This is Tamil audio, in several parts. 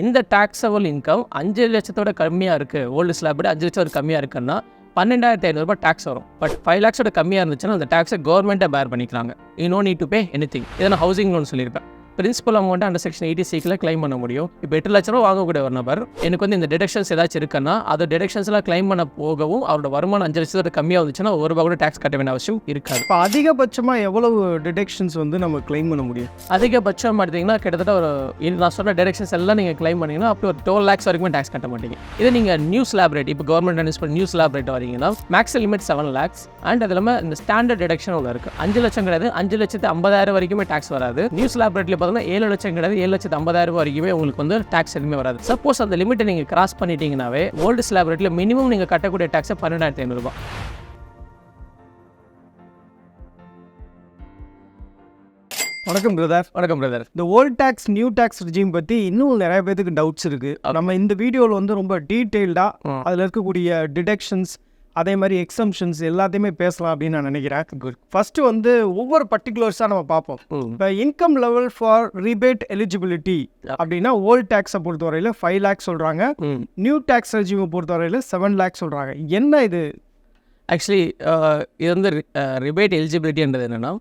இந்த டாக்ஸபிள் இன்கம் அஞ்சு லட்சத்தோட கம்மியாக இருக்குது ஓல்டு ஸ்லாப் அஞ்சு லட்சம் கம்மியாக இருக்குன்னா பன்னெண்டாயிரத்தி ஐநூறுரூபா டேக்ஸ் வரும். பட் ஃபைவ் லேக்ஸோட கம்மியாக இருந்துச்சுன்னா அந்த டேக்ஸை கவர்மெண்ட்டை பேர் பண்ணிக்கிறாங்க. You know need to pay anything இதை நான் ஹவுசிங் லோன் சொல்லியிருப்பேன். பிரின்சிபல் அமௌண்ட்டு அந்த செக்ஷன் எயிட்டி சிக்கில் க்ளைம் பண்ண முடியும். இப்போ எட்டு லட்ச ரூபா வாங்கக்கூடிய ஒரு நபர் எனக்கு வந்து இந்த டிடக்ஷன்ஸ் ஏதாச்சும் இருக்குன்னா அது டிடக்ஷன்ஸ்லாம் க்ளைம் பண்ண போகவும் அவரோட வருமானம் அஞ்சு லட்சத்தோட கம்மியாக வந்துச்சுன்னா ஒரு ரூபா கூட டேக்ஸ் கட்ட வேண்டிய அவசியம் இருக்காது. இப்போ அதிகபட்சமாக எவ்வளவு டிடெக்ஷன்ஸ் வந்து நம்ம கிளைம் பண்ண முடியும்? அதிகபட்சம் பார்த்தீங்கன்னா கிட்டத்தட்ட ஒரு நான் சொன்ன டிரெக்ஷன்ஸ் எல்லாம் நீங்கள் க்ளைம் பண்ணீங்கன்னா அப்படி ஒரு டுவெல் லேக்ஸ் வரைக்கும் டேக்ஸ் கட்ட மாட்டீங்க. இதே நீங்கள் நியூ ஸ்லாப் ரேட் இப்போ கவர்மெண்ட் அனௌன்ஸ் பண்ணி நியூ ஸ்லாப் ரேட் வரீங்கன்னா max limit seven lakhs and அது இல்லாமல் இந்த ஸ்டாண்டர்ட் டிடக்ஷன் ஒன்று இருக்குது அஞ்சு லட்சம் கிடையாது அஞ்சு லட்சத்து ஐம்பதாயிரம் வரைக்குமே டேக்ஸ் வராது. நியூ ஸ்லாப் ரேட்டில் பார்த்தீங்கன்னா ஏழு லட்சம் கிடையாது. ஏழு லட்சத்து ஐம்பதாயிரம் வரைக்குமே உங்களுக்கு வந்து டேக்ஸ் எதுவுமே வராது. சப்போஸ் அந்த லிமிட்டை நீங்கள் கிராஸ் பண்ணிட்டீங்கன்னாவே ஓல்டு ஸ்லாப் ரேட்டில் மினிமம் நீங்கள் கட்டக்கூடிய டேக்ஸை பன்னெண்டாயிரத்தி ஐநூறுபா வணக்கம் பிரதர் வணக்கம் பிரதர் இந்த old tax new tax regime பற்றி இன்னும் நிறைய பேருக்கு டவுட்ஸ் இருக்கு. நம்ம இந்த வீடியோவில் வந்து ரொம்ப டீட்டெயில்டாக. அதில் இருக்கக்கூடிய டிடெக்ஷன்ஸ் அதே மாதிரி எக்ஸம்ஷன்ஸ் எல்லாத்தையுமே பேசலாம் அப்படின்னு நான் நினைக்கிறேன். ஃபர்ஸ்ட் வந்து ஒவ்வொரு பர்டிகுலர்ஸாக நம்ம பார்ப்போம். இப்போ income level for rebate eligibility அப்படின்னா ஓல்ட் டேக்ஸை பொறுத்தவரையில் ஃபைவ் லேக்ஸ் சொல்கிறாங்க நியூ டேக்ஸ் ரெஜிமை பொறுத்தவரையில் செவன் லேக்ஸ் சொல்கிறாங்க என்ன இது? ஆக்சுவலி இது வந்து ரிபேட் எலிஜிபிலிட்டின்றது என்னென்னா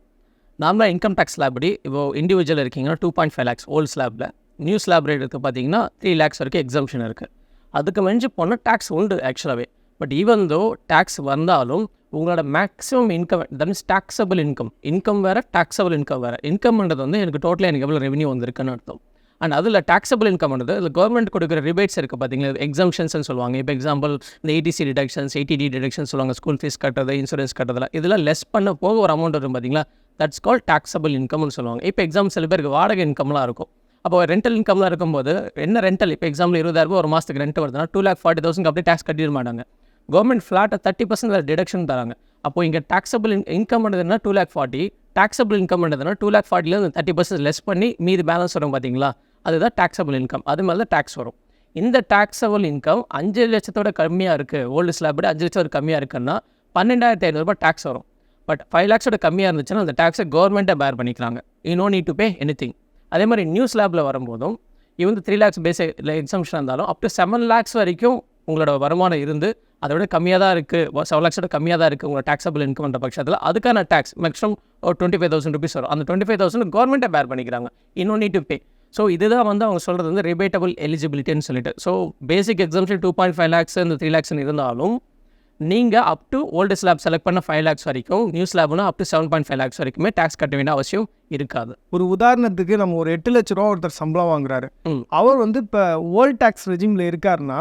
நார்மலாக இன்கம் டேக்ஸ் ஸ்லாப் படி இப்போ இண்டிவிஜுவல் இருக்கீங்கன்னா two point five lakhs old ஸ்லாப்பில் new slab rate இருக்குது பார்த்தீங்கன்னா த்ரீ லேக்ஸ் வரைக்கும் எக்ஸம்ஷன் இருக்குது அதுக்கு மெஞ்சு போனால் டேக்ஸ் உண்டு ஆக்சுவலாகவே பட் ஈவன் தோ டேக்ஸ் வந்தாலும் உங்களோட maximum income that means taxable income income வேறு டேக்ஸபிள் இன்கம் வேறு. இன்கம்ன்றது வந்து எனக்கு டோட்டலாக எனக்கு எவ்வளோ ரெவன்யூ வந்திருக்குன்னு அர்த்தம். அண்ட் அதில் டாக்ஸபிள் இன்கம்ன்றது அதில் கவர்மெண்ட் கொடுக்குற ரிபேட்ஸ் இருக்குது பார்த்தீங்களா எக்ஸாம்ஷன்ஸ்னு சொல்லுவாங்க. இப்போ எக்ஸாம்பிள் இந்த ஏடிசி டிடக்ஷன்ஸ் ஏடிடி டிடக்ஷன் சொல்லுவாங்க. ஸ்கூல் ஃபீஸ் கட்டுறது இன்சூரன்ஸ் கட்டுறதுல இதெல்லாம் லெஸ் பண்ண போக ஒரு அமௌண்ட் வரும் பார்த்தீங்களா தட்ஸ் கால் டேக்ஸபிள் இன்கம்னு சொல்லுவாங்க. இப்போ எக்ஸாம் சில பேருக்கு வாடகை இன்கம்லாம் இருக்கும். அப்போ ரெண்டல் இன்கம்லாம் இருக்கும்போது என்ன ரெண்டல் இப்போ எக்ஸாம்பிள் இருபதாயிரம் ஒரு மாதத்துக்கு ரெண்ட் வருதுன்னா டூ லேக் ஃபார்ட்டி தௌசண்ட் அப்படியே டேக்ஸ் கட்டிட மாட்டாங்க. கவர்மெண்ட் ஃப்ளாட்டை தேர்ட்டி பர்சன்ட் வேறு டிடக்ஷன் தராங்க. அப்போ இங்கே டாக்ஸபிள் இன்கம் பண்ணுறதுனா two lakh forty taxable income பண்ணதுனா two lakh ஃபார்ட்டிலேருந்து தேர்ட்டி பர்சன்ட் லெஸ் பண்ணி மீதி பேலன்ஸ் வரும் பார்த்தீங்களா அதுதான் டாக்ஸபிள் இன்கம் அது மேலே தான் டேக்ஸ் வரும். இந்த டாக்ஸபிள் இன்கம் அஞ்சு லட்சத்தோட கம்மியாக இருக்குது ஓல்டு ஸ்லாப் அஞ்சு லட்சத்தோட கம்மியாக இருக்குன்னா பன்னெண்டாயிரத்தி ஐநூறுரூபா டேக்ஸ் வரும். பட் ஃபைவ் லேக்ஸோட கம்மியாக இருந்துச்சுன்னா அந்த டேக்ஸை கவர்மெண்ட்டை பேர் பண்ணிக்கிறாங்க. You know need to pay anything அதே மாதிரி நியூ ஸ்லாப்பில் வரும்போதும் இது வந்து த்ரீ லேக்ஸ் பேசிக் எக்ஸம்ஷன் இருந்தாலும் அப் டு செவன் லேக்ஸ் வரைக்கும் உங்களோட வருமானம் இருந்து அதை விட கம்மியாக தான் இருக்குது செவன் லேக்ஸோட கம்மியாக தான் இருக்குது உங்களோட டாக்ஸபிள் இன்கம்ன்ற பட்சத்தில். அதுக்கான டேக்ஸ் மேக்ஸிமம் ஒரு டுவெண்ட்டி ஃபைவ் தௌசண்ட் ருபீஸ் வரும். அந்த டுவெண்ட்டி ஃபைவ் தௌசண்ட் கவர்மெண்ட்டை பேர் பண்ணிக்கிறாங்க. இன்னும் நீட் டு பே ஸோ இதுதான் வந்து அவங்க சொல்கிறது வந்து ரிபேட்டபிள் எலிஜிபிலிட்டின்னு சொல்லிட்டு. So basic exemption two point five lakhs இந்த த்ரீ லேக்ஸ்னு இருந்தாலும் நீங்கள் up to old slab select பண்ண ஃபைவ் லேக்ஸ் வரைக்கும் new ஸ்லாப்னா up to seven point five lakhs வரைக்குமே டேக்ஸ் கட்ட வேண்டிய அவசியம் இருக்காது. ஒரு உதாரணத்துக்கு நம்ம ஒரு எட்டு லட்ச ரூபா ஒருத்தர் சம்பளம் வாங்குறாரு. அவர் வந்து இப்போ ஓல்ட் டேக்ஸ் ரெஜிமில் இருக்காருன்னா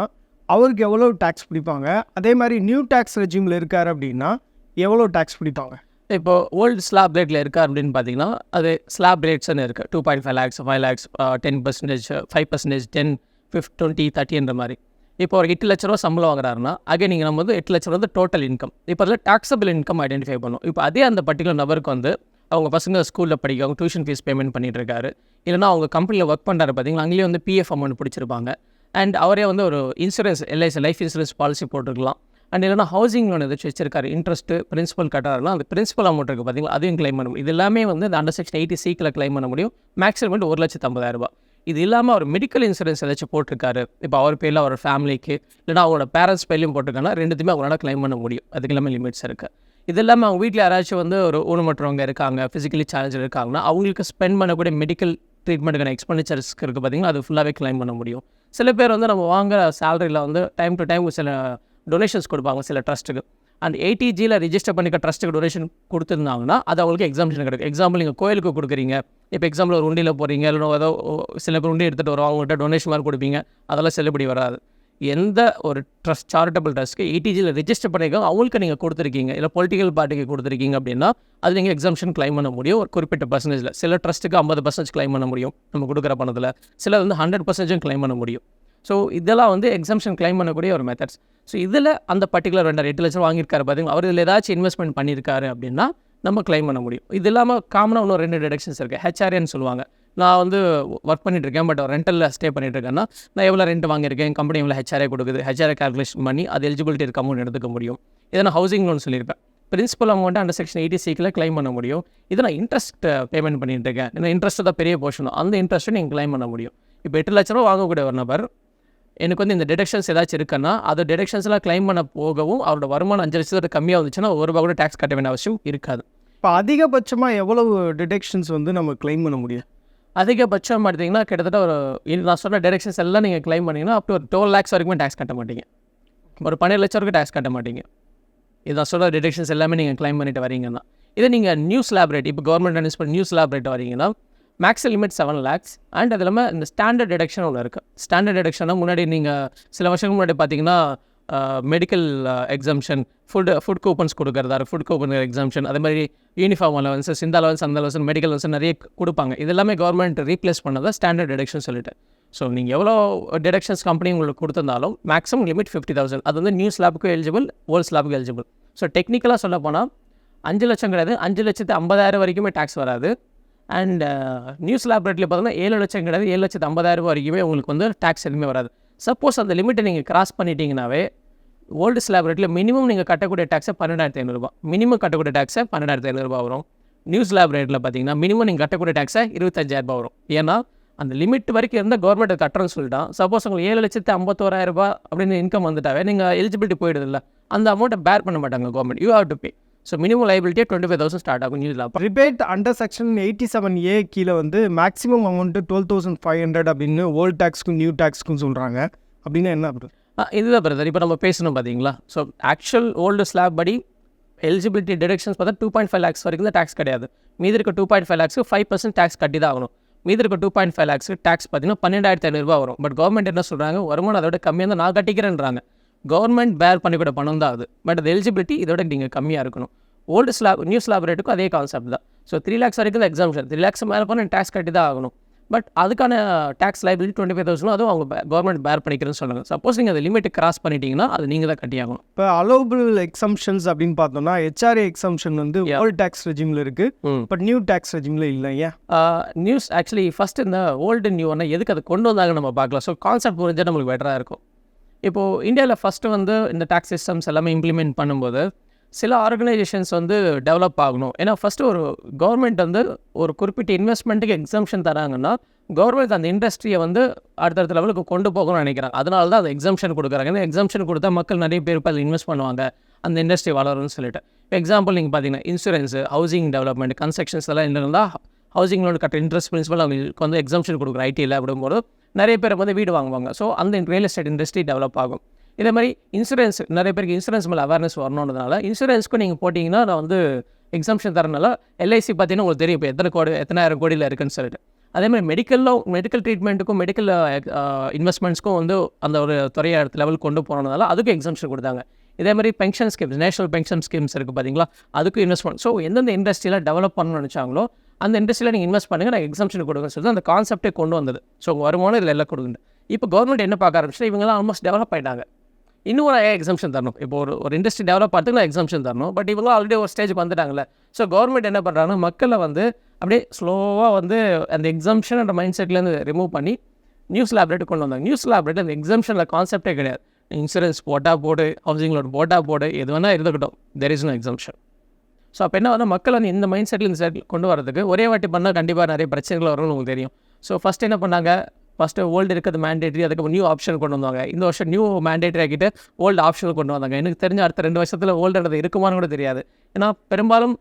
அவருக்கு எவ்வளோ டேக்ஸ் பிடிப்பாங்க? அதே மாதிரி நியூ டேக்ஸ் ரெஜிமில் இருக்கார் அப்படின்னா எவ்வளோ டேக்ஸ் பிடிப்பாங்க? இப்போ ஓல்டு ஸ்லாப் ரேட்டில் இருக்கா அப்படின்னு பார்த்தீங்கன்னா அது ஸ்லாப் ரேட்ஸ்னு இருக்குது two point five lakhs five lakhs ten percentage five percentage ten fifteen twenty தேர்ட்டின்ற மாதிரி. இப்போ ஒரு எட்டு லட்ச ரூபா சம்பளம் வாங்குறாருன்னா அகைன் நீங்கள் நம்ம வந்து எட்டு லட்ச ரூபா வந்து டோட்டல் இன்கம் இப்போ அதில் டாக்ஸபிள் இன்கம் ஐடென்டிஃபை பண்ணும். இப்போ அதே அந்த பர்டிகுலர் நபருக்கு வந்து அவங்க பசங்க ஸ்கூலில் படிக்க அவங்க டியூஷன் ஃபீஸ் பேமெண்ட் பண்ணிட்டு இருக்காரு. இல்லைனா அவங்க கம்பெனியில் ஒர்க் பண்ணுறாரு பார்த்தீங்களா அங்கேயே வந்து பிஎஃப் அமௌண்ட் பிடிச்சிருப்பாங்க. அண்ட் அவரே வந்து ஒரு insurance LIC life insurance policy போட்டிருக்கலாம். அண்ட் இல்லைனா ஹவுசிங் லோன் ஏதாச்சும் வச்சிருக்காரு. இன்ட்ரெஸ்ட்டு பிரின்சிபல் கட்டாருன்னா அந்த பிரின்சிபல் அமௌண்ட் இருக்குது பார்த்தீங்களா அதையும் கிளைம் பண்ண முடியும். இது எல்லாமே வந்து அந்த அண்டர் செக்ஷன் எயிட்டி சீக்கில் கிளைம் பண்ண முடியும். மேக்ஸிமம் ஒரு லட்சத்து ஐம்பதாயிரரூபா ரூபாய். இது இல்லாமல் அவர் மெடிக்கல் இன்சூரன்ஸ் ஏதாச்சும் போட்டிருக்காரு. இப்போ அவர் பேரில் அவர் ஃபேமிலிக்கு இல்லைனா அவரோட பேரண்ட்ஸ் பேர்லையும் போட்டிருக்காங்கன்னா ரெண்டுத்தையுமே அவங்களால கிளைம் பண்ண முடியும். அதுக்கு எல்லாமே லிமிட்ஸ் இருக்குது இது இல்லாமல் அவங்க வீட்டில் யாராச்சும் வந்து ஒரு ஊனமற்றவங்க இருக்காங்க ஃபிசிக்கலி சேலஞ்சர் இருக்காங்கன்னா அவங்களுக்கு ஸ்பெண்ட் பண்ணக்கூடிய மெடிக்கல் ட்ரீட்மெண்ட்டுக்கான எக்ஸ்பெண்டிச்சர்ஸ்க்கு இருக்குது பார்த்திங்கன்னா அது ஃபுல்லாகவே கிளைம் பண்ண முடியும். சில பேர் வந்து நம்ம வாங்குற சேலரியில் வந்து டைம் டு டைம் சில டொனேஷன்ஸ் கொடுப்பாங்க சில ட்ரஸ்ட்டுக்கு அந்த எயிட்டிஜியில் ரிஜிஸ்டர் பண்ணிக்க ட்ரஸ்ட்டுக்கு டொனேஷன் கொடுத்துருந்தாங்கன்னா அது அவங்களுக்கு எக்ஸாம்ஷன் கிடைக்கும். எக்ஸாம்பிள் நீங்கள் கோயிலுக்கு கொடுக்குறீங்க. இப்போ எக்ஸாம்பிள் ஒரு உண்டியில் போகிறீங்க இல்லை ஏதோ சில பேர் உண்டி எடுத்துகிட்டு வருவாங்க அவங்கள்ட்ட டொனேஷன் மாதிரி கொடுப்பீங்க. அதெல்லாம் செல்லுபடி வராது. எந்த ஒரு ட்ரஸ்ட் சாரிட்டபிள் ட்ரஸ்ட்க்கு ஏடிஜியில் ரிஜிஸ்டர் பண்ணியிருக்காங்க அவங்களுக்கு நீங்கள் கொடுத்துருக்கீங்க. இல்லை பொலிட்டிக்கல் பார்ட்டிக்கு கொடுத்துருக்கீங்க அப்படின்னா அது நீங்கள் எக்ஸாம்ஷன் கிளைம் பண்ண முடியும். ஒரு குறிப்பிட்ட பர்சன்டேஜில் சில ட்ரஸ்ட்டுக்கு ஐம்பது பர்சன்டேஜ் கிளைம் பண்ண முடியும். நம்ம கொடுக்குற பணத்தில். சில வந்து ஹண்ட்ரட் பர்சன்டேஜும் கிளைம் பண்ண முடியும். ஸோ இதெல்லாம் வந்து எக்ஸாம்ஷன் கிளைம் பண்ணக்கூடிய ஒரு மெத்தட்ஸ் ஸோ இதில் அந்த பர்டிகுலர் ரெண்டரை எட்டு லட்சம் வாங்கியிருக்காரு பார்த்தீங்கன்னா அவர் இதில் ஏதாச்சும் இன்வெஸ்ட்மெண்ட் பண்ணியிருக்காரு அப்படின்னா நம்ம கிளைம் பண்ண முடியும். இது இல்லாமல் காமனாக இன்னும் ரெண்டு டிடக்ஷன்ஸ் இருக்குது ஹெச்ஆர்ஏன்னு சொல்லுவாங்க. நான் வந்து ஒர்க் பண்ணிட்டுருக்கேன் பட் ரெண்டலில் ஸ்டே பண்ணிட்டுருக்கேன்னா நான் எவ்வளோ ரெண்ட் வாங்கியிருக்கேன் கம்பெனி எவ்வளோ ஹெச்ஆர்ஏ கொடுக்குது ஹெச்ஆர்ஏ கால்குலேஷன் பண்ணி அது எலிஜிபிலிட்டி இருக்க அமௌண்ட் எடுத்துக்க முடியும். இதை நான் ஹவுசிங் லோன் சொல்லியிருப்பேன். பிரின்சிபல் அமௌண்ட்டு அந்த செக்ஷன் எயிட்டி சிக்கில் க்ளைம் பண்ண முடியும். இது நான் இன்ட்ரெஸ்ட் பேமெண்ட் பண்ணிட்டு இருக்கேன் ஏன்னா இன்ட்ரெஸ்ட் தான் பெரிய போர்ஷன் அந்த இன்ட்ரெஸ்ட்டை நீங்கள் கிளைம் பண்ண முடியும். இப்போ எட்டு லட்ச ரூபா வாங்கக்கூடிய ஒரு நபர் எனக்கு வந்து இந்த டிடக்ஷன்ஸ் ஏதாச்சும் இருக்குன்னா அது டிடக்ஷன்ஸ்லாம் க்ளைம் பண்ண போகவும் அவரோட வருமானம் அஞ்சு லட்சத்தோட கம்மியாக வந்துச்சுன்னா ஒரு ரூபா கூட டேக்ஸ் கட்ட வேண்டிய அவசியம் இருக்காது. இப்போ அதிகபட்சமாக எவ்வளவு டிடெக்ஷன்ஸ் வந்து நம்ம க்ளைம் பண்ண முடியும்? அதிகபட்சம் பார்த்தீங்கன்னா கிட்டத்தட்ட ஒரு இது நான் சொன்ன டிடக்ஷன்ஸ் எல்லாம் நீங்கள் க்ளைம் பண்ணிங்கன்னா அப் டு ஒரு டுவெல் லேக்ஸ் வரைக்கும் டேக்ஸ் கட்ட மாட்டீங்க. ஒரு பன்னெண்டு லட்சம் வரைக்கும் டேக்ஸ் கட்ட மாட்டீங்க. இது நான் சொல்கிற டிடெக்ஷன்ஸ் எல்லாமே நீங்கள் க்ளைம் பண்ணிட்டு வரீங்கன்னா. இதே நீங்கள் நியூஸ் லேப் இப்போ கவர்மெண்ட் அனௌன்ஸ் பண்ணி நியூஸ் லேப் வரீங்கன்னா max limit seven lakhs and அது இல்லாமல் இந்த ஸ்டாண்டர்ட் டிடக்ஷன் ஒன்று இருக்குது ஸ்டாண்டர்ட் டிடக்ஷன்னா முன்னாடி நீங்கள் சில வருஷங்களுக்கு முன்னாடி பார்த்தீங்கன்னா medical exemption food food coupons கொடுக்குறதா ஃபுட் கூப்பன் எக்ஸம்ஷன் அதே மாதிரி யூனிஃபார்ம் அலவன்ஸஸ் இந்த அலவன்ஸ் அந்த அலவன்ஸ் மெடிக்கல் அலவன்ஸ் நிறைய கொடுப்பாங்க. இது எல்லாமே கவர்மெண்ட் ரீப்ளேஸ் பண்ணதான் ஸ்டாண்டர்ட் டிடக்ஷன் சொல்லிட்டு. ஸோ நீங்கள் எவ்வளோ டிடக்ஷன்ஸ் கம்பெனி உங்களுக்கு கொடுத்திருந்தாலும் மேக்ஸிமம் லிமிட் ஃபிஃப்டி தௌசண்ட் அது வந்து நியூ ஸ்லாபுக்கும் எலிஜிபிள் ஓல்ட் லேபுக்கும் எலிஜிபிள் ஸோ டெக்னிக்கலாக சொல்ல போனால் அஞ்சு லட்சம் கிடையாது அஞ்சு லட்சத்து ஐம்பதாயிரம் வரைக்குமே டேக்ஸ் வராது. அண்ட் நியூஸ் ஸ்லாப் ரேட்டில் பார்த்தீங்கன்னா ஏழு லட்சம் கிடையாது ஏழு லட்சத்து ஐம்பதாயிரம் வரைக்குமே உங்களுக்கு வந்து டேக்ஸ் எதுவுமே வராது. சப்போஸ் அந்த லிமிட்டை நீங்கள் கிராஸ் பண்ணிட்டீங்கனாவே ஓல்டு ஸ்லாப் ரேட்டில் மினிமம் நீங்கள் கட்டக்கூடிய டேக்ஸை பன்னெண்டாயிரத்தி ஐநூறுரூபா மினிமம் கட்டக்கூடிய டேக்ஸை பன்னெண்டாயிரத்தி ஐநூறுரூபா வரும். நியூஸ் லேப் ரேட்டில் பார்த்தீங்கன்னா மினிமம் நீங்கள் கட்டக்கூடிய டேக்ஸை இருபத்தஞ்சாயிரரூபா வரும். ஏன்னா அந்த லிமிட் வரைக்கும் இருந்தால் கவர்மெண்ட் கட்டுறேன்னு சொல்லிட்டான். சப்போஸ் உங்களுக்கு ஏழு லட்சத்து ஐம்பத்தோராயிரரூபா அப்படின்னு இன்கம் வந்துட்டாவே நீங்கள் எலிஜிபிலிட்டி போயிடுது இல்லை அந்த அமௌண்ட்டை பேர் பண்ண மாட்டாங்க government you have to pay so minimum லைபிலிட்டியே twenty five thousand start ஆகும். New slab rebate under section eighty seven A கீழே வந்து maximum amount twelve thousand five hundred அப்படின்னு ஓல்ட் டேக்ஸ்க்கும் நியூ டேக்ஸ்க்கும் சொல்கிறாங்க அப்படின்னா என்ன? ஆ, இதுதான் பிரதர் இப்போ நம்ம பேசணும் பார்த்தீங்களா ஸோ ஆக்சுவல் ஓல்டு ஸ்லாப் படி எலிஜிபிலிட்டி டிடக்ஷன்ஸ் பார்த்தா டூ பாயிண்ட் ஃபைவ் லேக்ஸ் வரைக்கும் தான் டேக்ஸ் கிடையாது. மீதி இருக்க டூ பாயிண்ட் ஃபைவ் லேக்ஸ்க்கு ஃபைவ் பர்சன்ட் டேக்ஸ் கட்டி தான் ஆகணும். மீதி இருக்க டூ பாயிண்ட் ஃபைவ் லேக்ஸ்க்கு டேக்ஸ் பார்த்தீங்கன்னா பன்னெண்டாயிரத்தி ஐநூறுரூவா வரும். பட் கவர்மெண்ட் என்ன சொல்கிறாங்க வருமானம் அதோட கம்மியாக தான் நான் கட்டிக்கிறேன்றாங்க. கவர்மெண்ட் பேர் பண்ணிக்கூட பணம் தான் அது. பட் அது எலிஜிபிலிட்டி இதோட நீங்கள் கம்மியாக இருக்கணும். ஓல்டு ஸ்லாப் நியூ ஸ்லாப் ரேட்டுக்கும் அதே கான்செப்ட் தான். ஸோ த்ரீ லேக்ஸ் வரைக்கும் தான் எக்ஸாம்ஷன் த்ரீ லேக்ஸ் மேலே போனால் டேக்ஸ் கட்டி தான் ஆகணும். பட் அதுக்கான tax liability twenty five thousand அதுவும் அவங்க கவர்மெண்ட் பேர் பண்ணிக்கிறேன்னு சொல்லுங்க சப்போஸ் நீங்கள் அந்த லிமிட் கிராஸ் பண்ணிட்டீங்கன்னா அது நீங்கள் தான் கட்டியாகணும் இப்போ அலோபிள் எக்ஸம்ஷன்ஸ் அப்படின்னு பார்த்தோம்னா ஹெச்ஆர்ஏ எக்ஸம்ஷன் வந்து. ஓல்ட் டேக்ஸ் ரெஜிமில் இருக்குது பட் நியூ டேக்ஸ் ரெஜிமில் இல்லை ஏன்? நியூஸ் ஆக்சுவலி ஃபஸ்ட் இந்த ஓல்டு நியூனா எதுக்கு அதை கொண்டு வந்தாங்க நம்ம பார்க்கலாம். ஸோ கான்செப்ட் புரிஞ்சால் நம்மளுக்கு பெட்டராக இருக்கும். இப்போது இந்தியாவில் ஃபஸ்ட்டு வந்து இந்த டேக்ஸ் சிஸ்டம்ஸ் எல்லாமே இம்ப்ளிமெண்ட் பண்ணும்போது சில ஆர்கனைசேஷன்ஸ் வந்து டெவலப் ஆகணும். ஏன்னா ஃபஸ்ட்டு ஒரு கவர்மெண்ட் வந்து ஒரு குறிப்பிட்ட இன்வெஸ்ட்மெண்ட்டுக்கு எக்ஸம்ஷன் தராங்கன்னா கவர்மெண்ட் அந்த இண்டஸ்ட்ரியை வந்து அடுத்தடுத்த லெவலுக்கு கொண்டு போகணும்னு நினைக்கிறாங்க. அதனால தான் அந்த எக்ஸம்ஷன் கொடுக்குறாங்க. ஏன்னா எக்ஸம்ஷன் கொடுத்தா மக்கள் நிறைய பேர் இப்போ அதில் இன்வெஸ்ட் பண்ணுவாங்க. அந்த இண்டஸ்ட்ரி வளரும்னு சொல்லிட்டு. இப்போ எக்ஸாம்பிள் நீங்கள் பார்த்தீங்கன்னா இன்சூரன்ஸு ஹவுசிங் டெவலப்மெண்ட் கன்ஸ்ட்ரக்ஷன்ஸ் எல்லாம் இருந்தால் ஹவுசிங் லோன் கட்ட இன்ட்ரெஸ்ட் பிரின்சிபல் அவங்களுக்கு வந்து எக்ஸம்ஷன் கொடுக்குற ஐடியில் அப்படிங்கும்போது நிறைய பேர் வந்து வீடு வாங்குவாங்க. ஸோ அந்த ரியல் எஸ்டேட் இண்டஸ்ட்ரி டெவலப் ஆகும். இதே மாதிரி இன்சூரன்ஸ் நிறைய பேருக்கு இன்சூரன்ஸ் மேலே அவேர்னஸ் வரணுன்றதுனால இன்சூரன்ஸ்க்கு நீங்கள் போட்டிங்கன்னா நான் வந்து எக்ஸாம்ஷன் தரனால எல்ஐசி பார்த்தீங்கன்னா உங்களுக்கு தெரியும். இப்போ எத்தனை கோடி எத்தனாயிரம் கோடியில் இருக்குன்னு சொல்லிட்டு. அதே மாதிரி மெடிக்கலில் மெடிக்கல் ட்ரீட்மெண்ட்டுக்கும் மெடிக்கல் இன்வெஸ்ட்மெண்ட்ஸ்க்கும் வந்து அந்த ஒரு துறையை அடுத்த லெவல் கொண்டு போனதுனால அதுக்கும் எக்ஸாம்ஷன் கொடுத்தாங்க. இதே மாதிரி pension schemes national pension schemes இருக்குது பார்த்தீங்களா அதுக்கும் இன்வெஸ்ட்மெண்ட் ஸோ எந்தெந்த இண்டஸ்ட்ரியில் டெவலப் பண்ணணும்னு நினச்சாங்களோ அந்த இண்டஸ்ட்ரியில் நீங்கள் இன்வெஸ்ட் பண்ணுங்கள் நான் எக்ஸாம்ஷன் கொடுங்க. சொல்லி அந்த கான்செப்டே கொண்டு வந்தது. ஸோ உங்கள் வருமானம் இதில் எல்லாம் கொடுங்க. இப்போ கவர்மெண்ட் என்ன பார்க்க ஆரம்பிச்சுன்னா இவங்கெல்லாம் ஆல்மோஸ்ட் டெவலப் ஆயிட்டாங்க. இன்னும் ஒரு எக்ஸாம்ஷன் தரணும். இப்போ ஒரு ஒரு இண்டஸ்ட்ரி டெவலப் பார்த்துக்கு நான் எக்ஸாம்ஷன் தரணும். பட் இவங்க ஆல்ரெடி ஒரு ஸ்டேஜ் வந்துட்டாங்கல்ல. ஸோ கவர்மெண்ட் என்ன பண்ணுறாங்கன்னா மக்களை வந்து அப்படியே ஸ்லோவாக வந்து அந்த எக்ஸாம்ஷன் அந்த மைண்ட் செட்லேருந்து ரிமூவ் பண்ணி நியூஸ் லேப்ரேட் கொண்டு வந்தாங்க. நியூஸ் லேப்ரேட் அந்த எக்ஸாம்ஷனில் கான்செப்டே கிடையாது. இன்சூரன்ஸ் போட்டால் போடு ஹவுசிங் லோன் போட்டா போடு எது வேணால் இருந்துக்கிட்டோம். There is no exemption so அப்போ என்ன வந்து மக்கள் வந்து இந்த மைண்ட் செட்டில் இந்த செட்டில் கொண்டு வரதுக்கு ஒரே வாட்டி பண்ணால் கண்டிப்பாக நிறைய பிரச்சனைகள் வரும்னு உங்களுக்கு தெரியும். ஸோ ஃபஸ்ட் என்ன பண்ணாங்க? ஃபஸ்ட்டு ஓல்டு இருக்கிறது மேண்டேட்ரி அதுக்கு நியூ ஆப்ஷன் கொண்டு வந்தாங்க. இந்த வருஷம் நியூ மேண்டேட்ரி ஆக்கிட்டு ஓல்டு ஆப்ஷன் கொண்டு வந்தாங்க. எனக்கு தெரிஞ்ச அடுத்த ரெண்டு வருஷத்தில் ஓல்டுன்றது இருக்குமான்னு கூட தெரியாது. ஏன்னா பெரும்பாலும்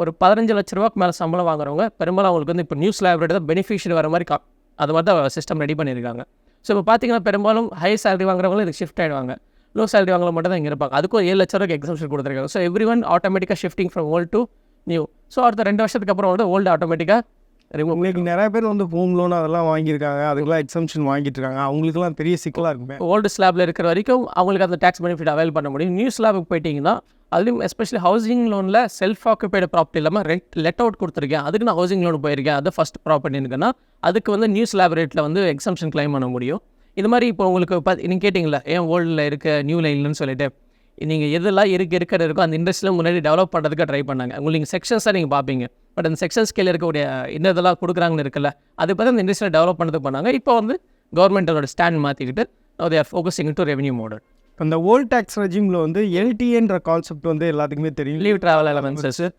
ஒரு பதினஞ்சு லட்ச ரூபாய்க்கு மேலே சம்பளம் வாங்குறவங்க பெரும்பாலும் அவங்களுக்கு வந்து இப்போ நியூஸ் லேபரேட் தான் பெனிஃபிஷியரி வர மாதிரி கா அது மாதிரி தான் சிஸ்டம் ரெடி பண்ணியிருக்காங்க. ஸோ இப்போ பார்த்தீங்கன்னா பெரும்பாலும் ஹை சேலரி வாங்குறவங்களும் இதுக்கு ஷிஃப்ட் ஆகிடுவாங்க லோ சேலரி வாங்குறவங்க மட்டும் தான் இங்கே இருப்பாங்க. அதுக்கும் ஏழு லட்ச ரூபாய்க்கு எக்ஸம்ஷன் கொடுத்துருக்காங்க. ஸோ எவ்ரி ஒன் ஆட்டோமேட்டிக்காக shifting from old to new so அடுத்த ரெண்டு வருஷத்துக்கு அப்புறம் வந்து ஓல்டு ஆட்டோமேட்டிக்காக உங்களுக்கு நிறைய பேர் வந்து ஹோம் லோன் அதெல்லாம் வாங்கியிருக்காங்க. அதுக்கெல்லாம் எக்ஸம்ஷன் வாங்கிட்டு இருக்காங்க அவங்களுக்குலாம் பெரிய சிக்கலாக இருக்குமே. ஓல்டு ஸ்லாப்ல இருக்கிற வரைக்கும் அவங்களுக்கு அந்த டேக்ஸ் பெனிஃபிட் அவைல் பண்ண முடியும். நியூ ஸ்லாபுக்கு போயிட்டீங்கன்னா அதுலேயும் எஸ்பெஷலி ஹவுசிங் லோனில் செல்ஃப் ஆக்குபைடு ப்ராப்பர்ட்டி இல்லாமல் ரெண்ட் லெட் அவுட் கொடுத்துருக்கேன். அதுக்கு நான் ஹவுசிங் லோன் போயிருக்கேன். அது ஃபஸ்ட் ப்ராப்பர்ட்டி இருக்குன்னா அதுக்கு வந்து நியூ ஸ்லாப் ரேட்டில் வந்து எக்ஸம்ஷன் க்ளைம் பண்ண முடியும். இது மாதிரி இப்போ உங்களுக்கு ப நீங்கள் கேட்டிங்களா ஏன் ஓல்டில் இருக்க நியூ லைன்லன்னு சொல்லிட்டு. நீங்கள் எதெல்லாம் இருக்க இருக்கிற இருக்கோ அந்த இண்டஸ்ட்ரியில் முன்னாடி டெவலப் பண்ணுறதுக்கு ட்ரை பண்ணாங்க. உங்களுக்கு நீங்கள் செக்ஷன்ஸாக நீங்கள் பார்ப்பீங்க பட் அந்த செக்ஷன்ஸ் கீழே இருக்கக்கூடிய என்ன இதெல்லாம் கொடுக்குறாங்கன்னு இருக்குல்ல அது பார்த்து அந்த இண்டஸ்ட்ரியில் டெவலப் பண்ணதுக்கு பண்ணாங்க. இப்போ வந்து கவர்மெண்ட் அதோட ஸ்டாண்ட் மாற்றிக்கிட்டு they are focusing into revenue model. அந்த ஓல்ட் டேக்ஸ் ரெஜிமில் வந்து எல்டிஏன்ற கான்செப்ட் வந்து எல்லாத்துக்குமே தெரியும். லீவ் ட்ராவல்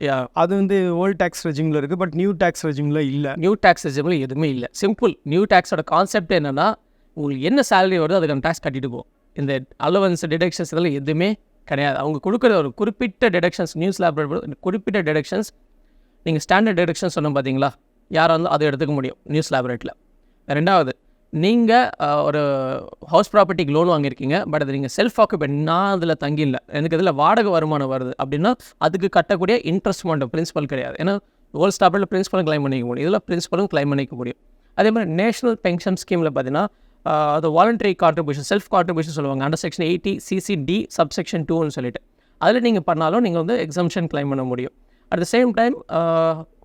யா அது வந்து ஓல்ட் டேக்ஸ் ரெஜிமில் இருக்குது பட் நியூ டேக்ஸ் ரெஜிமில் இல்லை. நியூ டேக்ஸ் எலிஜிபிள் எதுவுமே இல்லை. சிம்பிள் நியூ டேக்ஸோட கான்செப்ட் என்னன்னா உங்களுக்கு என்ன சேலரி வருதோ அதுக்கான டேக்ஸ் கட்டிட்டு போகும் இந்த அலவன்ஸ் டிடக்ஷன்ஸ் இதெல்லாம் எதுவுமே கிடையாது. அவங்க கொடுக்குற ஒரு குறிப்பிட்ட டிடக்ஷன்ஸ் நியூஸ் லேப் குறிப்பிட்ட டிடக்ஷன்ஸ் நீங்கள் ஸ்டாண்டர்ட் டிடக்ஷன் சொன்னோம் பார்த்தீங்களா யாராக இருந்தாலும் அதை எடுத்துக்க முடியும் நியூஸ் லேபரேட்டில் ரெண்டாவது நீங்கள் ஒரு ஹவுஸ் ப்ராப்பர்ட்டிக்கு லோன் வாங்கியிருக்கீங்க பட் அது நீங்கள் செல்ஃப் ஆக்குபைட் நான் அதில் தங்கியில்லை எனக்கு இதில் வாடகை வருமானம் வருது அப்படின்னா அதுக்கு கட்டக்கூடிய இன்ட்ரெஸ்ட் மட்டும் பிரின்சிபல் கிடையாது. ஏன்னா ஹோல் ஸ்டாப்பில் பிரின்சிபலும் கிளைம் பண்ணிக்க முடியும். இதில் பிரின்சிபலும் கிளைம் பண்ணிக்க முடியும். அதே மாதிரி நேஷனல் பென்ஷன் ஸ்கீமில் பார்த்தீங்கன்னா அது வாலண்டரி கான்ட்ரிபியூஷன் செல்ஃப் கான்ட்ரிபியூஷன் சொல்லுவாங்க. Under section eighty CCD subsection டூன்னு சொல்லிட்டு. அதில் நீங்கள் பண்ணாலும் நீங்கள் வந்து எக்ஸம்ஷன் கிளைம் பண்ண முடியும். அட் த சேம் டைம்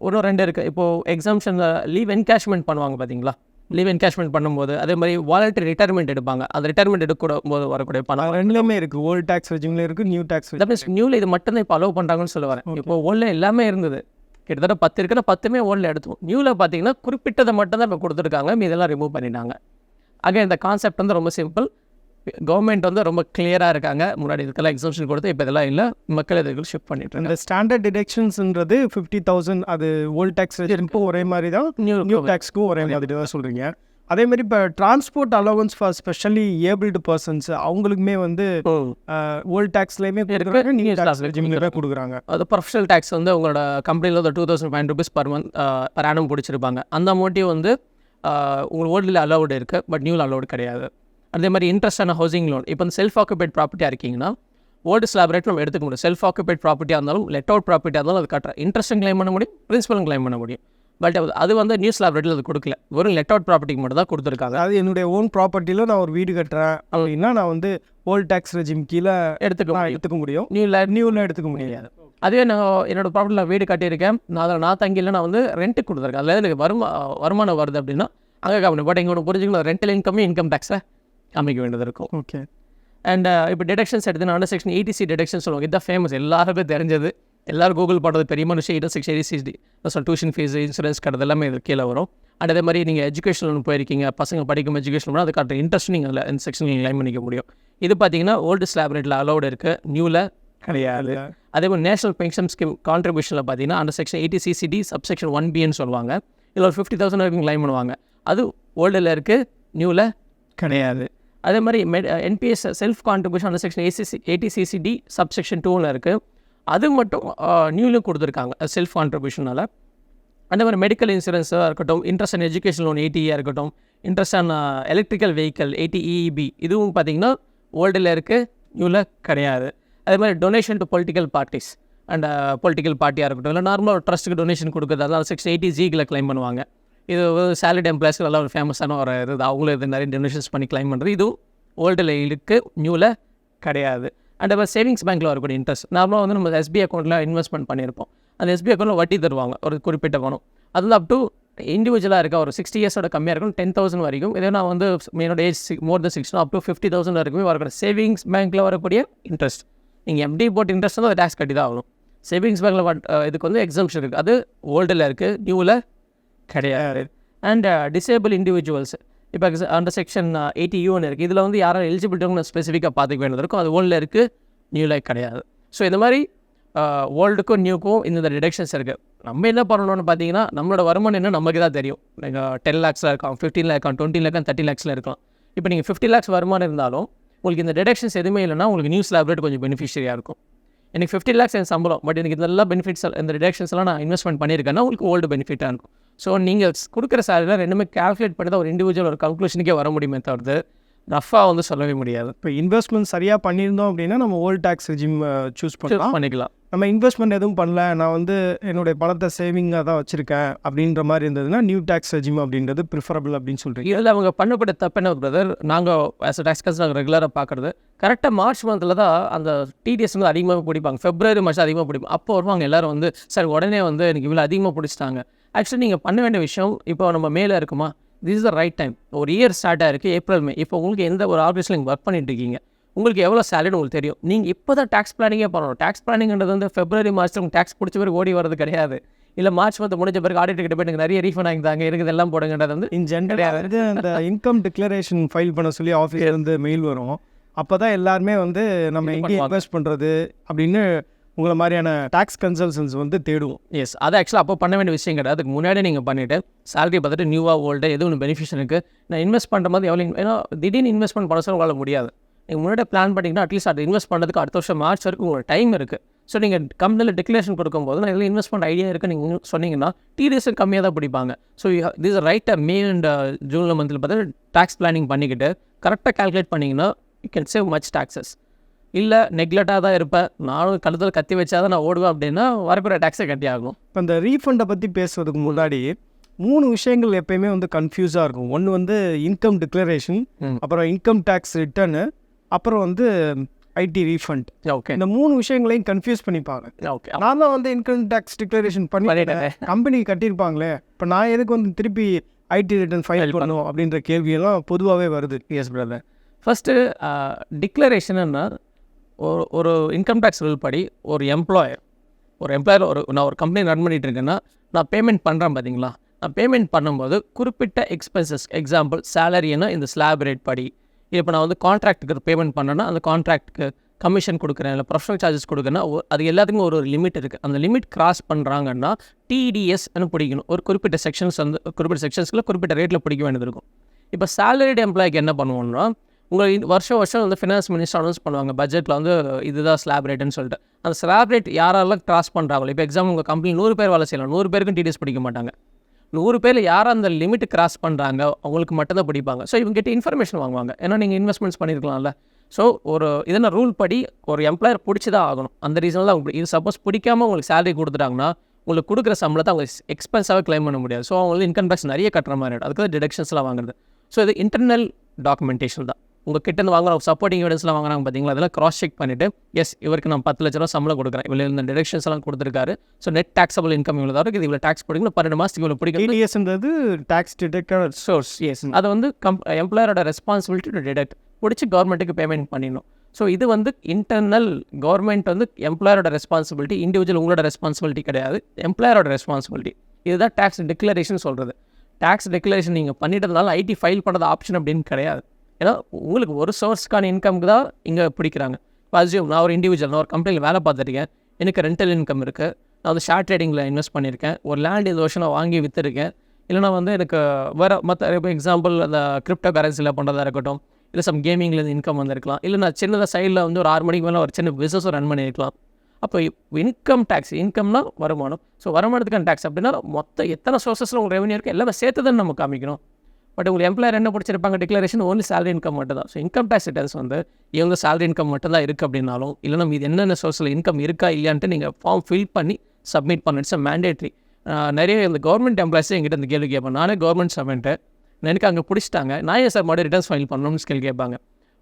இன்னும் ரெண்டு இருக்குது இப்போது எக்ஸாம்ஷனில் லீவ் என்கேஷ்மெண்ட் பண்ணுவாங்க பார்த்தீங்களா லீவ் என்கேஷ்மெண்ட் பண்ணும்போது அதே மாதிரி வாலண்டரி ரிட்டையர்மெண்ட் எடுப்பாங்க. அந்த ரிட்டையர்மெண்ட் எடுக்கும் போது வரக்கூடிய பணம். ரெண்டுலேயுமே இருக்குது ஓல்ட் டேக்ஸ் ரெஜிமில் இருக்குது நியூ டேக்ஸ் தட் மீன்ஸ் நியூவில் இது மட்டும் தான் இப்போ அலோவ் பண்ணுறாங்கன்னு சொல்ல வரேன். இப்போ ஓல்டில் எல்லாமே இருந்தது. கிட்டத்தட்ட பத்து இருக்குன்னா பத்துமே ஓல்டில் எடுத்தோம் நியூவில் பார்த்தீங்கன்னா குறிப்பிட்டதை மட்டும் தான் இப்போ கொடுத்துருக்காங்க. மீதெல்லாம் ரிமூவ் பண்ணிட்டாங்க. அங்கே இந்த கான்செப்ட் வந்து ரொம்ப சிம்பிள் கவர்மெண்ட் வந்து ரொம்ப கிளியராக இருக்காங்க. முன்னாடி இதுக்கெல்லாம் எக்ஸாம்ஷன் கொடுத்து இப்போ இதெல்லாம் இல்லை. மக்கள் இதுக்கு ஷிஃப்ட் பண்ணிட்டு இந்த ஸ்டாண்டர்ட் டிடக்ஷன்ஸ்ன்றது ஃபிஃப்டி தௌசண்ட் அது ஓல்ட் டேக்ஸ் ரெஜிமுக்கும் ஒரே மாதிரி தான். நியூ நியூ டேக்ஸ்க்கும் ஒரே மாதிரி தான் சொல்கிறீங்க அதே மாதிரி இப்போ transport allowance for specially abled persons அவங்களுக்குமே வந்து ஓல்ட் டேக்ஸ்லேயுமே கொடுக்குறாங்க அது ப்ரொஃபஷனல் டேக்ஸ் வந்து உங்களோட கம்பெனியில் ஒரு two thousand five rupees per month per annum பிடிச்சிருப்பாங்க. அந்த அமௌண்ட்டையும் வந்து ஆஹ், உங்களுக்கு ஓல்டில் அலௌடு இருக்குது பட் நியூவில் அலௌடு கிடையாது. அதே மாதிரி இன்ட்ரெஸ்டான ஹவுசிங் லோன் இப்போ இந்த செல்ஃப் ஆக்குபைட் ப்ராப்பர்ட்டியாக இருக்கீங்கன்னா ஓல்டு ஸ்லாப் ரேட் நம்ம எடுத்துக்க முடியும். செல்ஃப் ஆக்குபைட் ப்ராப்பர்ட்டியாக இருந்தாலும் லெட் அவுட் ப்ராப்பர்ட்டியாக இருந்தாலும் அது கட்டுற. இன்ட்ரெஸ்ட்டும் கிளைம் பண்ண முடியும் பிரின்சிபலும் கிளைம் பண்ண முடியும். பட் அது வந்து நியூ ஸ்லாப் ரேட்டில் அது கொடுக்கல. வெறும் லெட் அவுட் ப்ராப்பர்ட்டிக்கு மட்டும் தான் கொடுத்துருக்காங்க. அதாவது என்னுடைய ஓன் ப்ராப்பர்ட்டியில் நான் ஒரு வீடு கட்டுறேன் அப்படின்னா நான் வந்து ஓல்ட் டேக்ஸ் ரெஜிம் கீழே எடுத்துக்க எடுத்துக்க முடியும். நியூவில் நியூவில் எடுத்துக்க முடியாது. அதுவே நான் என்னோட ப்ராப்பர்ட்டியில் வீடு கட்டியிருக்கேன். நான் அதில் நான் தங்கியில் நான் வந்து ரெண்ட்டுக்கு கொடுத்துருக்கேன். அதில் எனக்கு வருமா வருமானம் வருது அப்படின்னா அங்கே காமி பட் இங்கே ஒன்று புரிஞ்சுக்கணும் ரெண்டல் இன்கம்மே இன்கம் டேக்ஸை காமிக்க வேண்டியது இருக்கும். ஓகே அண்ட் இப்போ டிடக்ஷன்ஸ் எடுத்து under section eighty C deduction சொல்லுவாங்க. இதுதான் ஃபேமஸ் எல்லாருக்கும் தெரிஞ்சது. எல்லாரும் கூகுள் பண்ணுறது பெரிய மனுஷன் eight six eighty sixty tuition fees insurance கட்டுறது எல்லாமே இது கீழே வரும். அண்ட் அதே மாதிரி நீங்கள் எஜுகேஷன் லோன் போயிருக்கீங்க பசங்க படிக்கும் எஜுகேஷன் லோன் அதுக்கான இன்ட்ரெஸ்ட் நீங்கள் இந்த செக்ஷன் நீங்கள் கிளைம் பண்ணிக்க முடியும். இது பார்த்தீங்கன்னா ஓல்டு ஸ்லாப் ரேட்டில் அலௌடு இருக்குது நியூவில் கிடையாது. அதே மாதிரி நேஷனல் பென்ஷன் ஸ்கீம் கான்ட்ரிபியூஷனில் பார்த்தீங்கன்னா அந்த section eighty CCD sub section one பின்னு சொல்லுவாங்க. இதில் ஒரு ஃபிஃப்டி தௌசண்ட் வரைக்கும் கிளைம் பண்ணுவாங்க. அது ஓல்டில் இருக்குது நியூவில் கிடையாது. அதே மாதிரி மெட் என்பிஎஸ் செல்ஃப் கான்ட்ரிபியூஷன் அந்த section ACC eighty CCD sub section டூவில் இருக்குது அது மட்டும் நியூலையும் கொடுத்துருக்காங்க செல்ஃப் கான்ட்ரிபியூஷனால் அந்த மாதிரி மெடிக்கல் இன்சூரன்ஸாக இருக்கட்டும் இன்ட்ரெஸ்ட் அண்ட் எஜுகேஷன் லோன் ஏடியாக இருக்கட்டும் இன்ட்ரெஸ்ட் ஆன் எலக்ட்ரிக்கல் வெஹிக்கல் ஏடிஇபி இதுவும் பார்த்தீங்கன்னா ஓல்டில் இருக்குது நியூவில் கிடையாது. அதே மாதிரி donation to political parties and political பார்ட்டியாக இருக்கட்டும். இல்லை நார்மலாக ஒரு ட்ரஸ்ட்டுக்கு டொனேஷன் கொடுக்குறது அதாவது சிக்ஸ் எயிட்டி ஜிகில் கிளைம் பண்ணுவாங்க. இது சாலரி எம்ப்ளாய்ஸ்க்கு நல்லா ஒரு ஃபேமஸான ஒரு இது அவங்களும் இது நிறைய டொனேஷன்ஸ் பண்ணி கிளைம் பண்ணுறது இது ஓல்டில் இருக்குது நியூவில் கிடையாது. அண்ட் அப்போ சேவிங்ஸ் பேங்க்கில் வரக்கூடிய இன்ட்ரெஸ்ட் நார்மலாக வந்து நம்ம எஸ்பிஐ அக்கௌண்ட்டில் இன்வெஸ்ட்மெண்ட் பண்ணியிருப்போம். அந்த எஸ்பிஐ அக்கௌண்ட்டில் வட்டி தருவாங்க. ஒரு குறிப்பிட்ட பணம். அது அப் டு இண்டிவிஜுவலாக இருக்க ஒரு சிக்ஸ்டி இயர்ஸோட கம்மியாக இருக்கும் டென் தௌசண்ட் வரைக்கும். இதே நான் வந்து என்னோட age more than six up to fifty thousand வரைக்கும் வரக்கூடிய சேவிங்ஸ் பேங்க்கில் வரக்கூடிய இன்ட்ரெஸ்ட் நீங்கள் எம்டி போட்டு இன்ட்ரெஸ்ட் வந்து டேக்ஸ் கட்டி தான் ஆகணும். சேவிங்ஸ் பேங்க்கில் இதுக்கு வந்து எக்ஸம்ஷன் இருக்குது அது ஓல்டில் இருக்குது நியூவில் கிடையாது. அண்ட் டிசேபிள் இண்டிவிஜுவல்ஸ் இப்போ அந்த செக்ஷன் எயிட்டி uh, யூன்னு இருக்குது இதில் வந்து யாரும் எலிஜிபிலிட்டியும் ஸ்பெசிஃபிக்காக பார்த்துக்க வேண்டியது இருக்கும். அது ஓல்டில் இருக்குது நியூவில் கிடையாது. ஸோ இந்த மாதிரி uh, ஓல்டுக்கும் நியூக்கும் இந்த டிடக்ஷன்ஸ் இருக்குது நம்ம என்ன பண்ணணும்னு பார்த்தீங்கன்னா நம்மளோட வருமானம் என்ன நமக்கு தான் தெரியும். நீங்கள் டென் லேக்ஸில் இருக்கலாம் fifteen lakh twenty lakh thirty லேக்ஸில் இருக்கலாம். இப்போ நீங்கள் ஃபிஃப்டி லேக்ஸ் வருமானம் இருந்தாலும் உங்களுக்கு இந்த டிடக்ஷன்ஸ் எதுவுமே இல்லைன்னா உங்களுக்கு நியூஸ் லேப்ரேட் கொஞ்சம் பெனிஃபிஷியரியாக இருக்கும். எனக்கு ஃபிஃப்டி லேக்ஸ் என் சம்பளம் பட் எனக்கு இதெல்லாம் பெனிஃபிட்ஸ் இந்த ரிடக்ஷன்ஸ் எல்லாம் நான் இன்வெஸ்ட்மெண்ட் பண்ணியிருக்கேன்னா உங்களுக்கு ஓல்டு பெனிஃபிட்டாக இருக்கும். ஸோ நீங்கள் கொடுக்குற சேலரியில் ரெண்டுமே கால்குலேட் பண்ணி தான் ஒரு இண்டிவிஜுவல் ஒரு கன்க்ளூஷனுக்கே வர முடியுமே தவிர்த்து ரஃபாக வந்து சொல்லவே முடியாது. இப்போ இன்வெஸ்ட்மெண்ட் சரியாக பண்ணியிருந்தோம் அப்படின்னா நம்ம ஓல்ட் டேக்ஸ் ரெஜிம் சூஸ் பண்ணலாம் பண்ணிக்கலாம். நம்ம இன்வெஸ்ட்மெண்ட் எதுவும் பண்ணல நான் வந்து என்னுடைய பணத்தை சேவிங்காக தான் வச்சுருக்கேன் அப்படின்ற மாதிரி இருந்ததுன்னா நியூ டேக்ஸ் ரெஜிம் அப்படின்றது ப்ரிஃபரபிள் அப்படின்னு சொல்கிறீங்க இதில் அவங்க பண்ணப்பட்ட தப்பு என்ன பிரதர் நாங்கள் ஆஸ் அ டேக்ஸ் கன்ஸ் நாங்கள் ரெகுலராக பார்க்குறது கரெக்டாக மார்ச் மந்தில் தான் அந்த டிடிஎஸ் வந்து அதிகமாக பிடிப்பாங்க. ஃபெப்ரவரி மாதம் அதிகமாக பிடிப்பாங்க. அப்போ வருவாங்க எல்லோரும் வந்து சார் உடனே வந்து எனக்கு இவ்வளோ அதிகமாக பிடிச்சிட்டாங்க. ஆக்சுவலி நீங்கள் பண்ண வேண்டிய விஷயம் இப்போ நம்ம மேலே இருக்குமா? This is the right time ஒரு இயர் ஸ்டார்ட் ஆயிருக்கு ஏப்ரல் மே இப்போ உங்களுக்கு எந்த ஒரு ஆஃபீஸில் நீங்கள் ஒர்க் பண்ணிட்டு இருக்கீங்க? உங்களுக்கு எவ்வளோ சேலரி உங்களுக்கு தெரியும்? நீங்கள் இப்போ தான் டேக்ஸ் பிளானிங்கே பண்ணணும் டேக்ஸ் பிளானிங்கிறது வந்து ஃபெப்ரவரி மாதத்தில் உங்களுக்கு டேக்ஸ் பிடிச்ச பிறகு ஓடி வரது கிடையாது. இல்லை மார்ச் மந்த் முடிஞ்ச பிறகு ஆடிட்டர் கிட்ட போய் எனக்கு நிறைய ரீஃபண்ட் ஆகிதாங்க இருக்குது எல்லாம் போடுங்கன்றது வந்து இன் ஜென்ரல் வந்து அந்த இன்கம் டிக்ளரேஷன் ஃபைல் பண்ண சொல்லி ஆஃபீஸ்ல இருந்து மெயில் வரும். அப்போ தான் எல்லாருமே வந்து நம்ம எங்கே. இன்வெஸ்ட் பண்ணுறது அப்படின்னு உங்களை மாதிரியான டாக்ஸ் கன்சல்டன்ஸ் வந்து தேடுவோம். எஸ் அது ஆக்சுவலாக அப்போ பண்ண வேண்டிய விஷயம் கிடையாது. அதுக்கு முன்னாடி நீங்கள் பண்ணிவிட்டு salary பார்த்துட்டு நியூவாக ஓல்டு எது ஒன்று பெனிஃபிஷன் இருக்குது நான் இன்வெஸ்ட் பண்ணுற மாதிரி எவ்வளோ ஏன்னா திடீர்னு இன்வெஸ்ட்மெண்ட் பண்ண சொல்ல முடியாது. நீங்கள் முன்னாடி பிளான் பண்ணிங்கன்னா அட்லீஸ்ட் அது இன்வெஸ்ட் பண்ணுறதுக்கு அடுத்த வருஷம் மார்ச் வரைக்கும் உங்களுக்கு டைம் இருக்குது ஸோ நீங்கள் கம்பெனியில் டிக்ளரேஷன் கொடுக்கும்போது நான் இதில் இன்வெஸ்ட்மெண்ட் ஐடியா இருக்குது நீங்கள் சொன்னீங்கன்னா டிடிஎஸ் கம்மியாக தான் பிடிப்பாங்க. So this right May and June மந்தில் பார்த்து டேக்ஸ் பிளானிங் பண்ணிக்கிட்டு கரெக்டாக கால்குலேட் பண்ணிங்கன்னா you can save much taxes இல்லை நெக்லெக்டாக தான் இருப்பேன். நானும் கழுத்தில் கத்தி வச்சா தான் நான் ஓடுவேன் அப்படின்னா வரக்கூடிய டேக்ஸை கட்டி ஆகும் இப்போ இந்த ரீஃபண்டை பற்றி பேசுறதுக்கு முன்னாடி மூணு விஷயங்கள் எப்பயுமே வந்து கன்ஃபியூஸாக இருக்கும். ஒன்று வந்து இன்கம் டிக்ளரேஷன். அப்புறம் இன்கம் டேக்ஸ் ரிட்டர்னு அப்புறம் வந்து ஐடி ரீஃபண்ட் ஓகே இந்த மூணு விஷயங்களையும் கன்ஃபியூஸ் பண்ணிப்பாங்க. ஓகே நான் தான் வந்து இன்கம் டேக்ஸ் டிக்ளரேஷன் பண்ணிட்டேன். கம்பெனி கட்டியிருப்பாங்களே இப்போ நான் எதுக்கு வந்து திருப்பி ஐடி ரிட்டர்ன் ஃபைல் பண்ணணும் அப்படின்ற கேள்வியெல்லாம் பொதுவாகவே வருது. எஸ் பிரதர் ஃபஸ்ட்டு டிக்ளரேஷன்னா ஒரு ஒரு இன்கம் டேக்ஸ் ரூல் படி ஒரு எம்ப்ளாயர் ஒரு எம்ப்ளாயர் ஒரு நான் ஒரு கம்பெனி ரன் பண்ணிட்டு இருக்கேன்னா நான் பேமெண்ட் பண்ணுறேன் பார்த்தீங்களா நான் பேமெண்ட் பண்ணும்போது குறிப்பிட்ட எக்ஸ்பென்சஸ் எக்ஸாம்பிள் சேலரின்னா இந்த ஸ்லாப் ரேட் படி இப்போ நான் வந்து கான்ட்ராக்ட்டுக்கு பேமெண்ட் பண்ணேன்னா அந்த கான்ட்ராக்ட்டுக்கு கமிஷன் கொடுக்குறேன் இல்லை ப்ரொஃபஷனல் சார்ஜஸ் கொடுக்குறேன்னா அது எல்லாத்துக்கும் ஒரு ஒரு லிமிட் இருக்குது அந்த லிமிட் கிராஸ் பண்ணுறாங்கன்னா டிடிஎஸ்னு பிடிக்கணும். ஒரு குறிப்பிட்ட செக்ஷன்ஸ் வந்து குறிப்பிட்ட செக்ஷன்ஸ்க்குள்ள குறிப்பிட்ட ரேட்டில் பிடிக்க வேண்டியது இருக்கும். இப்போ சேலரிடு எம்ப்ளாய்க்கு என்ன பண்ணுவோம்னா உங்கள் வருஷம் வருஷம் வந்து ஃபினான்ஸ் மினிஸ்டர் அனௌன்ஸ் பண்ணுவாங்க பட்ஜெட்டில் வந்து இதுதான் ஸ்லாப் ரேட்டுன்னு சொல்லிட்டு. அந்த ஸ்லாப் ரேட் யாரெல்லாம் கிராஸ் பண்ணுறாங்களோ இப்போ எக்ஸாம்பிள் உங்கள் கம்பெனி நூறு பேர் வேலை செய்யலாம் நூறு பேருக்கும் டிடிஎஸ் பிடிக்க மாட்டாங்க. நூறு பேர் யார் அந்த லிமிட் கிராஸ் பண்ணுறாங்க அவங்களுக்கு மட்டும்தான் பிடிப்பாங்க. ஸோ இவங்ககிட்ட இன்ஃபர்மேஷன் வாங்குவாங்க. ஏன்னா நீங்கள் இன்வெஸ்ட்மெண்ட்ஸ் பண்ணியிருக்கலாம்ல ஸோ ஒரு இதனால் ரூல் படி ஒரு எம்ப்ளாயர் பிடிச்சி தான் ஆகணும். அந்த ரீசனில் தான் இது சப்போஸ் பிடிக்காம உங்களுக்கு சேலரி கொடுத்துட்டாங்கன்னா உங்களுக்கு கொடுக்குற சம்பளத்தை அவங்க எக்ஸ்பென்ஸாகவே க்ளைம் பண்ண முடியாது. ஸோ அவங்க வந்து இன்கம் டேக்ஸ் நிறைய கட்டுற மாதிரி ஆகிடும் அதுக்கு டிடக்ஷன்ஸ்லாம் வாங்குறது. ஸோ இது இன்டர்னல் டாக்குமெண்டேஷன் தான். உங்கள் கிட்ட இருந்து வாங்குற சப்போர்ட்டிங் எவிடன்ஸ்லாம் வாங்குறாங்க பார்த்தீங்களா அதெல்லாம் கிராஸ் செக் பண்ணிவிட்டு எஸ் இவருக்கு நான் பத்து லட்ச ரூபா சம்பளம் கொடுக்குறேன். இவ்வளோ இந்த டிடக்ஷன்ஸ் எல்லாம் கொடுத்துருக்காரு. ஸோ நெட் taxable இன்கம் இவ்வளோ தான் இருக்குது. இவ்வளோ டேக்ஸ் பிடிக்கணும் பன்னெண்டு மாதத்துக்கு இவ்வளோ பிடிக்கும் டிடிஎஸ்ன்றது tax deducted at source is அது வந்து கம் எம்ப்ளாயரோட ரெஸ்பான்சிபிலிட்டி டு டிடெக்ட் பிடிச்சி கவர்மெண்ட்டுக்கு பேமெண்ட் பண்ணிடணும். ஸோ இது வந்து இன்டர்னல் கவர்மெண்ட் வந்து எம்ப்ளாயரோட ரெஸ்பான்சிபிலிட்டி இண்டிவிஜுவல் உங்களோட ரெஸ்பான்சிபிலிட்டி கிடையாது. எம்ப்ளாயரோட ரெஸ்பான்சிபிலிட்டி இதுதான் டேக்ஸ் டிக்ளரேஷன் சொல்கிறது டேக்ஸ் டிக்ளரேஷன் நீங்கள் பண்ணிட்டதுனால ஐடி ஃபைல் பண்ணுறது ஆப்ஷன் அப்படின்னு கிடையாது. ஏன்னா உங்களுக்கு ஒரு சோர்ஸ்க்கான இன்கம்க்கு தான் இங்கே பிடிக்கிறாங்க. இப்போ அசியூம் நான் ஒரு இண்டிவிஜுவல் நான் ஒரு கம்பெனியில் வேலை பார்த்துருக்கேன். எனக்கு ரெண்டல் இன்கம் இருக்குது நான் வந்து ஷேர் ட்ரேடிங்கில் இன்வெஸ்ட் பண்ணியிருக்கேன். ஒரு லேண்ட் இந்த வருஷம் நான் வாங்கி விற்றுருக்கேன் இல்லைனா வந்து எனக்கு வேறு மற்ற இப்போ எக்ஸாம்பிள் அந்த கிரிப்டோ கரன்சியில் பண்ணுறதா இருக்கட்டும். இல்லை சம் கேமிங்கில் இன்கம் வந்திருக்கலாம். இல்லை நான் சின்னதாக சைடில் வந்து ஒரு ஆறு மணிக்கு மேலே ஒரு சின்ன பிஸ்னஸ் ரன் பண்ணியிருக்கலாம். அப்போ இன்கம் டேக்ஸ் இன்கம்னா வருமானம். ஸோ வருமானத்துக்கான டேக்ஸ் அப்படின்னா மொத்த எத்தனை சோர்ஸஸில் உங்களுக்கு ரெவன்யூ இருக்குது எல்லாமே சேர்த்து தான் நம்ம காமிக்கணும். பட் உங்களுக்கு எம்ப்ளாயர் என்ன பிடிச்சிருப்பாங்க? டிக்ளரேஷன் ஓன்லி சேலரி இன்கம் மட்டும் தான். ஸோ இன்கம் டேக்ஸ் ரிட்டர்ன்ஸ் வந்து இவங்க சேலரி இன்கம் மட்டும் தான் இருக்குது அப்படின்னாலும் இல்லைனா இது என்னென்ன சோர்ஸில் இன்கம் இருக்கா இல்லையான்ட்டு நீங்கள் ஃபார்ம் ஃபில் பண்ணி சப்மிட் பண்ண இட்ஸ் மேண்டேட்ரி நிறைய இந்த கவர்மெண்ட் எம்ப்ளாய்ஸே எங்கிட்ட இந்த கேள்வி கேட்பேன் நானே கவர்மெண்ட் சர்வெண்ட்டு எனக்கு அங்கே பிடிச்சிட்டாங்க. நான் ஏன் சார் மறுபடியும் ரிட்டர்ன்ஸ் ஃபைல் பண்ணணும்னு கேள்வி கேட்பாங்க.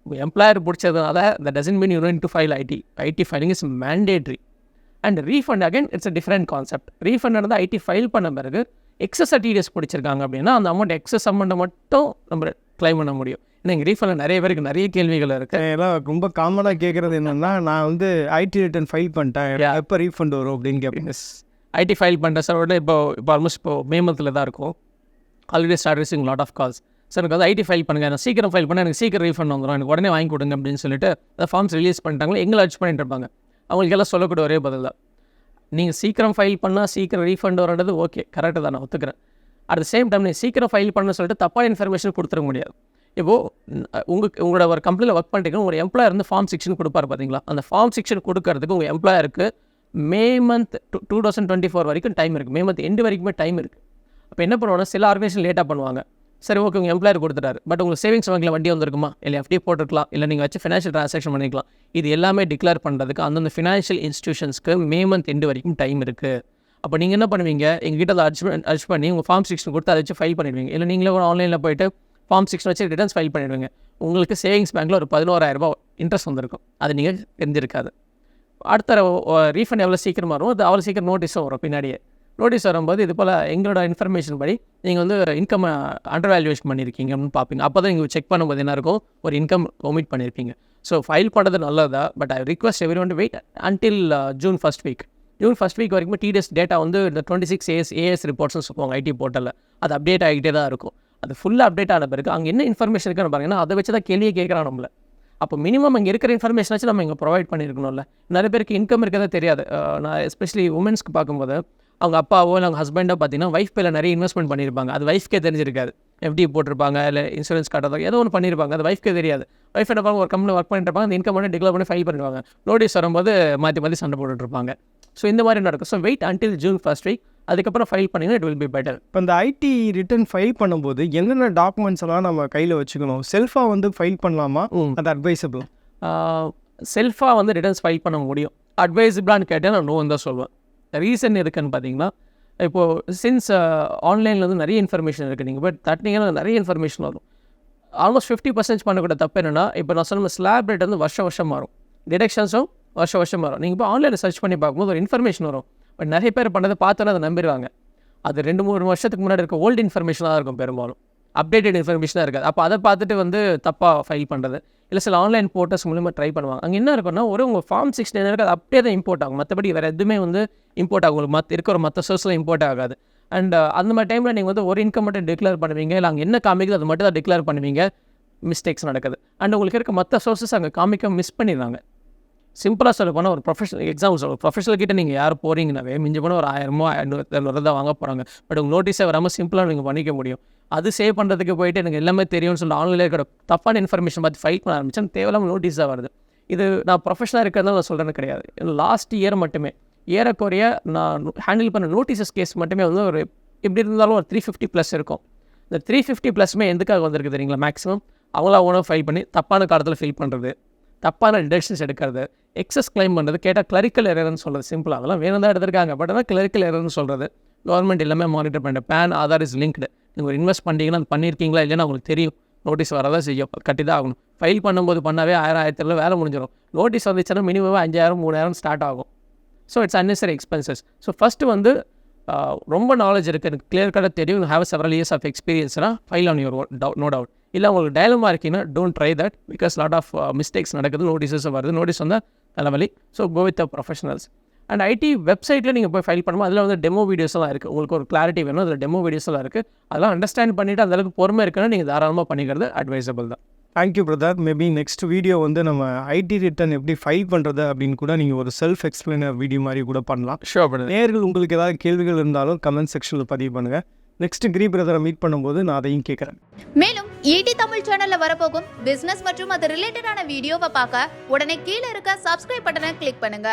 உங்கள் employer பிடிச்சதுனால the doesn't mean you to file IT IT filing is mandatory and refund again it's a different concept refund வந்து ஐடி ஃபைல் பண்ண பிறகு எக்ஸஸ் டிடிஎஸ் பிடிச்சிருக்காங்க அப்படின்னா அந்த அமௌண்ட் எக்ஸஸ் அமௌண்ட்டை மட்டும் நம்ம க்ளைம் பண்ண முடியும். ஏன்னா எங்கள் ரீஃபண்டில் நிறைய பேருக்கு நிறைய கேள்விகள் இருக்குது எல்லாம் ரொம்ப காமனாக கேட்குறது என்னன்னா நான் வந்து ஐடி ரிட்டர்ன் ஃபைல் பண்ணிட்டேன். எப்போ ரீஃபண்ட் வரும் அப்படின்னு கேட்பேன் ஐடி ஃபைல் பண்ணுற சார் உடனே இப்போ இப்போ ஆல்மோஸ்ட் இப்போ மே மந்தில் தான் இருக்கும். Already start rising lot of calls sir எனக்கு வந்து ஐடி ஃபைல் பண்ணுங்க. நான் சீக்கிரம் ஃபைல் பண்ண எனக்கு சீக்கிரம் ரீஃபண்ட் வந்துடும் எனக்கு உடனே வாங்கி கொடுங்க அப்படின்னு சொல்லிட்டு அந்த ஃபார்ம்ஸ் ரிலீஸ் பண்ணிட்டாங்களோ எங்களை அர்ச் பண்ணிட்டு இருப்பாங்க. அவங்களுக்கு எல்லாம் சொல்லக்கூடிய ஒரே பதில் தான். நீங்கள் சீக்கிரம் ஃபைல் பண்ணால் சீக்கிரம் ரீஃபண்ட் வரன்றது ஓகே கரெக்டு தான் நான் ஒத்துக்கிறேன். அட் த சேம் டைம் நீங்கள் சீக்கிரம் ஃபைல் பண்ண சொல்லிட்டு தப்பான இன்ஃபர்மேஷன் கொடுத்துட முடியாது. இப்போது உங்களுக்கு உங்களோட ஒரு கம்பெனியில் ஒர்க் பண்ணுறீங்க ஒரு எம்ப்ளாயர் வந்து ஃபார்ம் செக்ஷன் கொடுப்பாரு பார்த்தீங்களா அந்த ஃபார்ம் செக்ஷன் கொடுக்கறதுக்கு உங்கள் எம்ப்ளாயருக்கு May month two two thousand twenty four வரைக்கும் டைம் இருக்குது மே மந்த் எண்டு வரைக்குமே டைம் இருக்குது அப்போ என்ன பண்ணுவாங்கன்னா சில ஆர்கனைசேஷன் லேட்டாக பண்ணுவாங்க. சரி ஓகே உங்கள் எம்ப்ளாயர் கொடுத்துட்டாரு. பட் உங்களுக்கு சேவிங்ஸ் பேங்க்கில் வண்டி வந்திருக்குமா? இல்லை எஃப்டி போட்டிருக்கலாம். இல்லை நீங்கள் வச்சு ஃபினான்ஷியல் ட்ரான்சாக்ஷன் பண்ணிக்கலாம். இது எல்லாமே டிக்ளேர் பண்ணுறதுக்கு அந்தந்த ஃபினான்ஷியல் இன்ஸ்டியூஷன்ஸ்க்கு மே மந்த் எண்டு வரைக்கும் டைம் இருக்குது அப்போ நீங்கள் என்ன பண்ணுவீங்க? எங்ககிட்ட அதை அர்ச் அர்ச் பண்ணி உங்கள் ஃபார்ம் சிக்ஸ்னு கொடுத்து அதை வச்சு ஃபைல் பண்ணிடுவீங்க. இல்லை நீங்களே ஒரு ஆன்லைனில் போயிட்டு ஃபார்ம் சிக்ஸ் வச்சு ரிட்டர்ன்ஸ் ஃபைல் பண்ணிடுவீங்க. உங்களுக்கு சேவிங்ஸ் பேங்க்கில் ஒரு பதினோராயிரரூபா இன்ட்ரெஸ்ட் வந்திருக்கும். அது நீங்கள் தெரிஞ்சிருக்காது. அடுத்த ரீஃபண்ட் எவ்வளோ சீக்கிரமாக வரும்? அது அவ்வளோ சீக்கிரம் நோட்டீஸும் வரும் பின்னாடியே. நோட்டீஸ் வரும்போது இது போல் எங்களோட இன்ஃபர்மேஷன் படி நீங்கள் வந்து இன்கம் அண்டர் வேல்யூவேஷன் பண்ணியிருக்கீங்க அப்படின்னு பார்ப்பீங்க. அப்போ தான் நீங்கள் செக் பண்ணும்போது என்ன இருக்கும்? ஒரு இன்கம் ஒமிட் பண்ணியிருப்பீங்க ஸோ ஃபைல் பண்ணுறது நல்லதா? But I request everyone wait until June first week June first week வரைக்கும் டிடிஎஸ் டேட்டா வந்து இந்த டுவெண்ட்டி சிக்ஸ் ஏஎஸ் ஏஎஸ் ரிப்போர்ட்ஸ்னு சொல்லுவாங்க ஐடி போர்ட்டலில் அது அப்டேட் ஆகிட்டே தான் இருக்கும். அது ஃபுல்லாக அப்டேட் ஆன பிறகு அங்கே என்ன இன்ஃபர்மேஷன் இருக்குன்னு பாருங்கன்னா அதை வச்சு தான் கேள்வியே கேட்குறான் நம்மள. அப்போ மினிமம் இங்கே இருக்கிற இன்ஃபர்மேஷனாச்சும் நம்ம இங்கே ப்ரொவைட் பண்ணியிருக்கணும்ல நிறைய பேருக்கு இன்கம் இருக்கிறதே தெரியாது. நான் எஸ்பெஷலி உமன்ஸ்க்கு பார்க்கும்போது அவங்க அப்பாவோ இல்லை அவங்க ஹஸ்பண்டோ பார்த்தீங்கன்னா ஒய்ஃப் பேரில் நிறைய இன்வெஸ்ட்மெண்ட் பண்ணியிருப்பாங்க அது ஒய்ஃப்கே தெரிஞ்சிருக்காது. எஃப்டி போட்டிருப்பாங்க இல்லை இன்சூரன்ஸ் காட்டுறதோ ஏதோ ஒன்று பண்ணியிருப்பாங்க அது ஒய்ஃப்கே தெரியாது. ஒய்ஃப் என்ன ஒரு கம்பெனி ஒர்க் பண்ணிட்டு இருப்பாங்க. அந்த இன்கம் மட்டும் டிக்ளேர் பண்ணி ஃபைல் பண்ணிடுவாங்க. நோட்டீஸ் வரும்போது மாற்றி மாற்றி சண்டை போட்டுட்டு இருப்பாங்க. ஸோ இந்த மாதிரி நடக்கும். So wait until June first week அதுக்கப்புறம் ஃபைல் பண்ணிங்கன்னா இட் வில் பி பெட்டர் இப்போ இந்த ஐடி ரிட்டர்ன் ஃபைல் பண்ணும்போது என்னென்ன டாக்குமெண்ட்ஸ் எல்லாம் நம்ம கையில் வச்சுக்கணும்? செல்ஃபாக வந்து ஃபைல் பண்ணலாமா. அது அட்வைசபிள் செல்ஃபாக வந்து ரிட்டர்ன்ஸ் ஃபைல் பண்ண முடியும். அட்வைசபிளான்னு கேட்டால் நான் நோன்னு தான் சொல்லுவேன். ரீசன் இருக்குதுன்னு பார்த்தீங்கன்னா இப்போது சின்ஸ் ஆன்லைனில் வந்து நிறைய இன்ஃபர்மேஷன் இருக்குது நீங்கள் பட் தட்டினீங்கன்னா நிறைய இன்ஃபர்மேஷன் வரும். ஆல்மோஸ்ட் ஃபிஃப்டி பர்சன்ட் பண்ணக்கூட தப்பு என்னென்னா இப்போ நான் சொன்ன ஸ்லாப் ரேட் வந்து வருஷம் வருஷம் மாறும். டிடெக்ஷன்ஸும் வருஷம் வருஷம் மாறும். நீங்கள் இப்போ ஆன்லைனில் சர்ச் பண்ணி பார்க்கும்போது ஒரு இன்ஃபர்மேஷன் வரும். பட் நிறைய பேர் பண்ணதை பார்த்தோன்னே அதை நம்பிடுவாங்க. அது ரெண்டு மூணு வருஷத்துக்கு முன்னாடி இருக்க ஓல்டு இன்ஃபர்மேஷனாக இருக்கும் பெரும்பாலும். அப்டேட்டட் இன்ஃபர்மேஷனாக இருக்காது. அப்போ அதை பார்த்துட்டு வந்து தப்பாக ஃபைல் பண்ணுறது இல்லை சில ஆன்லைன் போர்ட்டல்ஸ் மூலிமா ட்ரை பண்ணுவாங்க. அங்கே என்ன இருக்குன்னா ஒரு உங்கள் ஃபார்ம் சிக்ஸ்டி இருக்குது அது அப்படியே தான் இம்போர்ட் ஆகும். மற்றபடி வேறு எதுவுமே வந்து இம்போர்ட் ஆகும். உங்களுக்கு மற்ற இருக்கிற மற்ற சோர்ஸில் இம்போர்ட் ஆகாது. அண்ட் uh, அந்த மாதிரி டைமில் நீங்கள் வந்து ஒரு இன்கம் மட்டும் டிக்ளேர் பண்ணுவீங்க. இல்லை அங்கே என்ன காமிக்குது அது மட்டும் தான் டிக்ளேர் பண்ணுவீங்க. மிஸ்டேக்ஸ் நடக்குது. அண்ட் உங்களுக்கு இருக்க மற்ற சோர்ஸஸ் அங்கே காமிக்க மிஸ் பண்ணிடுறாங்க. சிம்பிளாக சொல்ல போனால் ஒரு ப்ரொஃபஷனல் எக்ஸாம்பிள் சொல்லுங்கள் ப்ரொஃபஷனல் கிட்ட நீங்கள் யார் போகிறீங்கனாவே மிஞ்சி போனால் ஒரு ஆயிரமோ ஐநூறு தான் வாங்க போகிறாங்க பட் உங்கள் நோட்டீஸே வராமல் சிம்பிளாக நீங்கள் பண்ணிக்க முடியும். அது சேவ் பண்ணுறதுக்கு போயிட்டு எனக்கு எல்லாமே தெரியும்னு சொல்லி ஆன்லைனில் இருக்கிற தப்பான இன்ஃபர்மேஷன் பார்த்து ஃபைட் பண்ண ஆரம்பிச்சேன் தேவையில்லாமல் நோட்டீஸாக வருது. இது நான் ப்ரொஃபஷனாக இருக்கிறதா நான் சொல்கிறேன்னு கிடையாது. லாஸ்ட் இயர் மட்டுமே. ஏறக்குறைய நான் ஹேண்டில் பண்ண நோட்டீசஸ் கேஸ் மட்டுமே வந்து ஒரு எப்படி இருந்தாலும் ஒரு த்ரீ ஃபிஃப்டி ப்ளஸ் இருக்கும். இந்த த்ரீ ஃபிஃப்டி ப்ளஸ்மே எதுக்காக வந்திருக்கு தெரியுங்களா? மேக்ஸிமம் அவங்களா ஓனாக ஃபைல் பண்ணி தப்பான காலத்தில் ஃபில் பண்ணுறது தப்பான டிடக்ஷன்ஸ் எடுக்கிறது எக்ஸஸ் கிளைம் பண்ணுறது கேட்டால் கிளரிக்கல் எரர்னு சொல்கிறது சிம்பிள் அதெல்லாம் வேணும் தான் எடுத்திருக்காங்க. பட் ஆனால் கிளரிக்கல் எரர்னு சொல்கிறது கவர்மெண்ட் எல்லாமே மானிட்டர் பண்ணுற பேன் ஆதார் இஸ் லிங்க்டு நீங்கள் ஒரு இன்வெஸ்ட் பண்ணிட்டீங்கன்னா அது பண்ணியிருக்கீங்களா இல்லைன்னா உங்களுக்கு தெரியும். நோட்டீஸ் வரதான் செய்யும். கட்டி தான் ஆகணும். ஃபைல் பண்ணும்போது பண்ணாவே ஆயிரம் ஆயிரத்துல வேலை முடிஞ்சிடும் நோட்டீஸ் வந்துச்சுன்னா மினிமம் அஞ்சாயிரம் மூணாயிரம் ஸ்டார்ட் ஆகும். So it's unnecessary expenses so first வந்து uh, ரொம்ப நாலேஜ் இருக்குது எனக்கு கிளியர் கட்டாக தெரியும். Have several years of எக்ஸ்பீரியன்ஸ்னா file on your no doubt இல்லை உங்களுக்கு டயலமா இருக்கீங்கன்னா don't try that because lot of mistakes நடக்குது நோட்டீஸஸ் வருது. நோட்டீஸ் வந்தால் தலைவலி. So go with the professionals and IT வெப்சைட்டில் நீங்கள் போய் ஃபைல் பண்ணும்போது அதில் வந்து டெமோ வீடியோஸ்லாம் இருக்குது உங்களுக்கு ஒரு கிளாரிட்டி வேணும். அதில் டெமோ வீடியோஸ்லாம் இருக்குது அதெல்லாம் அண்டர்ஸ்டாண்ட் பண்ணிவிட்டு அந்தளவுக்கு பொறுமை இருக்குன்னா நீங்கள் தாராளமாக பண்ணிக்கிறது அட்வைசபிள் தான். Thank you brother maybe next video வந்து நம்ம ஐடி ரிட்டர்ன் எப்படி ஃபைல் பண்ணுறது அப்படின்னு கூட நீங்கள் ஒரு செல்ஃப் எக்ஸ்பிளைனர் வீடியோ மாதிரி கூட பண்ணலாம். ஷோர் பண்ணுது நேர்கள் உங்களுக்கு ஏதாவது கேள்விகள் இருந்தாலும் கமெண்ட் செக்ஷனில் பதிவு பண்ணுங்கள் நெக்ஸ்ட் கிரி பிரதரை மீட் பண்ணும்போது நான் அதையும் கேட்குறேன் மேலும் ஈடி தமிழ் சேனல்ல வரப்போகும் பிசினஸ் மற்றும் அது ரிலேட்டடான வீடியோவை பார்க்க உடனே கீழே இருக்க சப்ஸ்கிரைப் பட்டனை கிளிக் பண்ணுங்க.